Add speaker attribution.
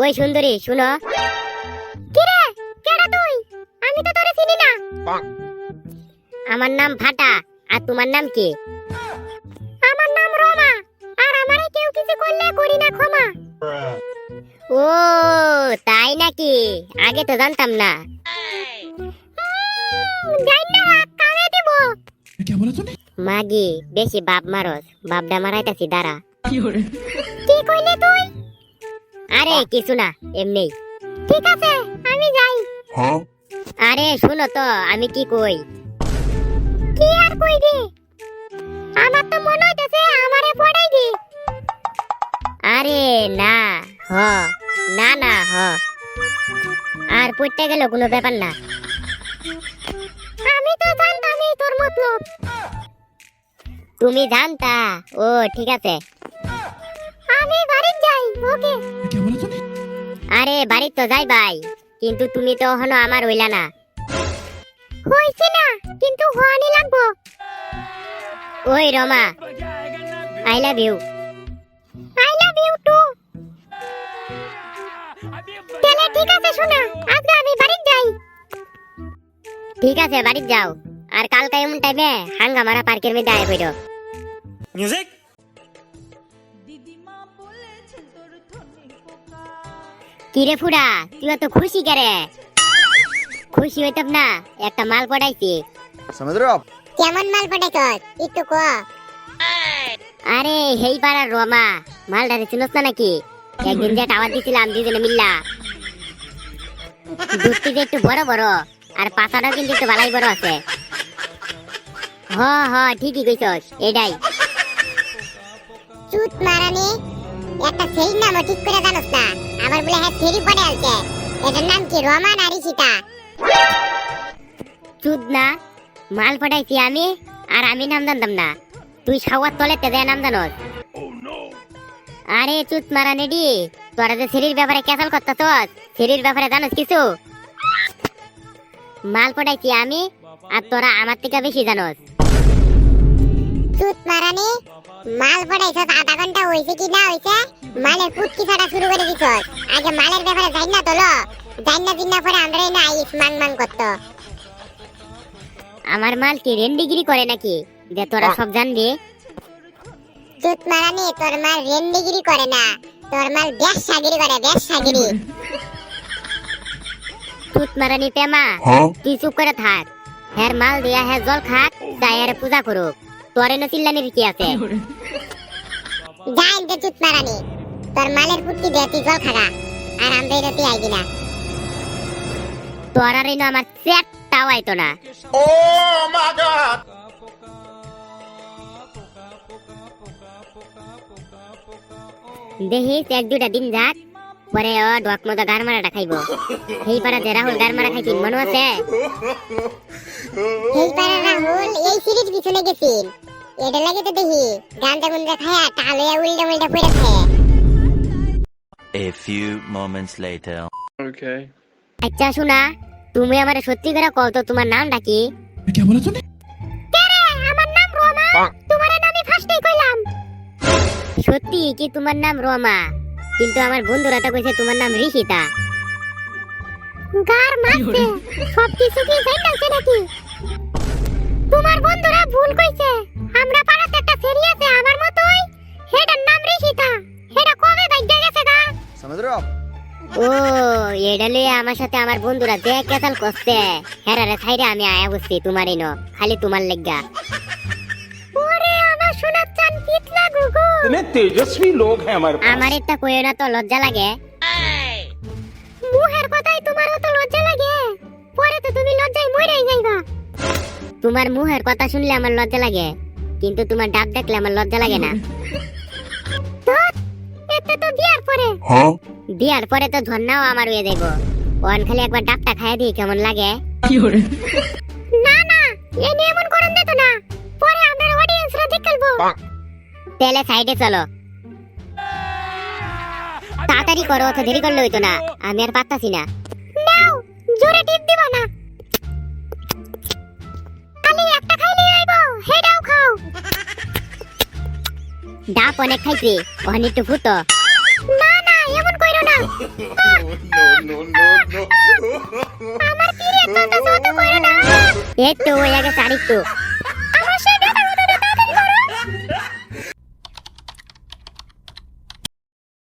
Speaker 1: ওই সুন্দরী শুনো। কিরে কেডা তুই? আমি তো তোরে চিনি না। আমার নাম ফাটা আর তোমার নাম কি? আমার নাম রমা আর আমারে কেউ কিছু করলে করি না ক্ষমা। ও তাই নাকি? আগে তো জানতাম না। মাগি বেশি বাপ মারস বাপ ডা মারাইতাছি দাঁড়া। কি কইলে তুই? আরে কিছু না এমনি। ঠিক আছে আমি যাই।
Speaker 2: হ্যাঁ?
Speaker 1: আরে শুনো তো আমি কি কই? কি আর কই দি আমার তো মনে হইতেছে আমারে পড়াই দি। আরে না হ না না হ। আর পড়তে গেল কোনো ব্যাপার না। আমি তো জানতামই তোর মতলব। তুমি জানতা ও ঠিক আছে। আমি বাড়ি যাই ওকে। আরে বাড়ি তো যাই ভাই। কিন্তু তুমি তো হনো আমার হইলা না। হইছে না কিন্তু হওয়ানি লাগবো। ওই Rama I love you I love you too তাহলে ঠিক আছে শোনা আজকে আমি বাড়ি যাই। ঠিক আছে বাড়ি যাও। আর কালকে এমন টাইমে হাঙ্গামারা পার্কের মধ্যে আয় পড়ো
Speaker 3: মিউজিক
Speaker 1: কিরে ফুড়া তুই তো খুশি করে? খুশি হইতাম না একটা মাল পড়াইছি।
Speaker 4: সমুদ্র?
Speaker 1: কেমন মাল পড়াইছস? একটু কো। আরে হেই পাড়ার রমা মালটা চিনস না নাকি? একদিন যে টাওয়ার দিছিলাম দুজনে মিল্লা। দুটি যে একটু বড় বড় আর পাতাটাও কিন্তু একটু ভালাই বড় আছে। হ হ ঠিকই কইছস এটাই।
Speaker 5: চুত মারানি একটা সেই নাম ঠিক করে জানোস না। আবার বলে হ্যাঁ ফেরি পড়ে আছে। এটার নাম কি? রমা নারী সীতা
Speaker 1: চুদ না মাল পড়াইছি আমি আর আমি নাম জানতাম না। তুই সাওয়ার তলেতে দেয় নাম জানোস। আরে চুত মারা নেডি তোরা যে সিঁড়ির ব্যাপারে ক্যাসাল করতেছস সিঁড়ির ব্যাপারে জানোস কিছু? মাল পড়াইছি আমি আর তোরা আমার থেকে বেশি জানোস।
Speaker 5: চুত মারানি মাল পড়াইছস আধা ঘণ্টা হইছে কি না হইছে? মালের পুটকি ছাড়া শুরু করে দিছস আগে মালের ব্যাপারে জানি না তোলো জানি না দিন না পরে আমরা না আইস মাং মাং করতো।
Speaker 1: আমার মাল কি রেন ডিগ্রি করে নাকি? যে তোরা সব জানবি
Speaker 5: চুত মারানি তোর মাল রেন ডিগ্রি করে না। তোর মাল ব্যবসাগিরি করে ব্যবসাগিরি
Speaker 1: চুত মারানি পেমা
Speaker 2: हाँ
Speaker 1: তুই চুপ করে থাক। হ্যার মাল দিয়া হ্যাঁ জল খাক তাই পূজা করুক। তোরে এনে চিল্লানির কি আছে?
Speaker 5: যাই দে চুত মারানি। তোর মালের পুটকি দিয়ে তুই জল খাগা। আর আমরা এটা তুই আইবি না।
Speaker 1: তোর আর আমার চেটটাও আইতো না। দেখিস এক দুটা দিন যাক পরে ও ডক মতো গার মারাটা খাইব। সেই পাড়া যে রাহুল গার মারা খাইছিল মনে আছে?
Speaker 5: এই পাড়া রাহুল এই সিরিজ পিছনে গেছিল। এটা লাগে তো দেখি গানটা গুনটা খায়া টালে উল্টা উল্টা পড়ে খায়।
Speaker 6: A few moments later.
Speaker 7: Okay.
Speaker 1: আচ্ছা শোনা তুমি আমারে সত্যি করে কও তো তোমার নামটা কি?
Speaker 2: কে বলো তুমি কে রে?
Speaker 1: আমার নাম রোমা। তোমার নাম ফার্স্টেই কইলাম। সত্যি কি তোমার নাম রোমা? কিন্তু আমার বন্ধুরা তো কইছে তোমার নাম ঋষিতা গার মারতে সব কিছু কি জানতাছে নাকি? তোমার বন্ধুরা ভুল কইছে। লইয়া আমার সাথে আমার বন্ধুরা দেখ কেসাল করছে হেরারে ছাইরে আমি আয়া বসছি তোমারই ন খালি তোমার লেগা। ওরে আমার সোনার চান কিতনা গুগু
Speaker 3: তুমি তেজস্বী লোক হ্যায় আমার
Speaker 1: আমার এটা কইও না তো লজ্জা লাগে? মুহের কথাই তোমার তো লজ্জা লাগে। পরে তো তুমি লজ্জায় মরেই যাইবা। তোমার মুহের কথা শুনলে আমার লজ্জা লাগে কিন্তু তোমার ডাক দেখলে আমার লজ্জা লাগে না। এটা তো বিয়ার পরে।
Speaker 2: হ্যাঁ?
Speaker 1: বিয়ার পরে তো ধন্যাও আমার হয়ে যাইব। ওয়ান খালি একবার ডাকটা খাইয়া দিই কেমন লাগে? না না এ নিয়ে এমন করন দিত না। পরে আমরা অডিয়েন্সরা দেখলবো তেলে সাইডে চলো। তাড়াতাড়ি করো অত দেরি করলে হইতো না। আমি আর পারতাছি না। নাও জোরে টিপ দিব না। খালি একটা খাইলে হইব। হেডাও খাও। ডাব অনেক খাইছি ওখানে একটু ফুটো। এমন তো হয়ে গেছে আরেকটু।